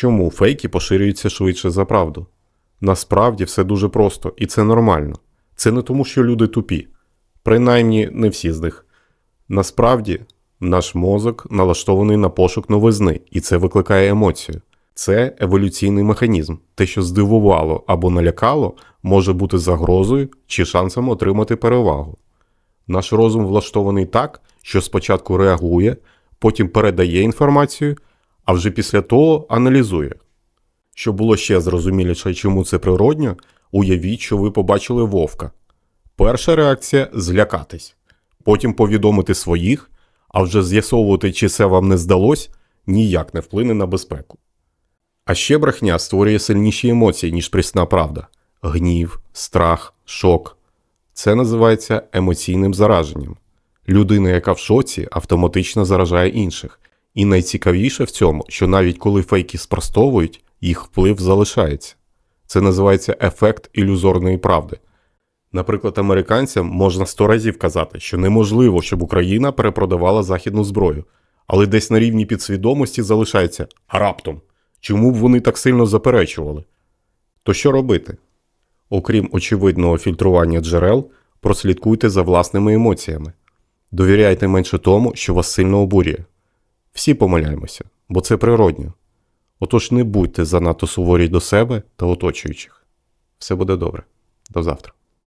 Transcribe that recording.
Чому фейки поширюються швидше за правду? Насправді все дуже просто, і це нормально. Це не тому, що люди тупі, принаймні не всі з них. Насправді, наш мозок налаштований на пошук новизни, і це викликає емоцію. Це еволюційний механізм. Те, що здивувало або налякало, може бути загрозою чи шансом отримати перевагу. Наш розум влаштований так, що спочатку реагує, потім передає інформацію, а вже після того аналізує. Щоб було ще зрозуміліше, чому це природньо, уявіть, що ви побачили вовка. Перша реакція злякатись, потім повідомити своїх, а вже з'ясовувати, чи це вам не здалось, ніяк не вплине на безпеку. А ще брехня створює сильніші емоції, ніж прісна правда: гнів, страх, шок. Це називається емоційним зараженням. Людина, яка в шоці, автоматично заражає інших. І найцікавіше в цьому, що навіть коли фейки спростовують, їх вплив залишається. Це називається ефект ілюзорної правди. Наприклад, американцям можна сто разів казати, що неможливо, щоб Україна перепродавала західну зброю, але десь на рівні підсвідомості залишається а раптом. Чому б вони так сильно заперечували? То що робити? Окрім очевидного фільтрування джерел, прослідкуйте за власними емоціями. Довіряйте менше тому, що вас сильно обурює. Всі помиляємося, бо це природньо. Отож не будьте занадто суворі до себе та оточуючих. Все буде добре. До завтра.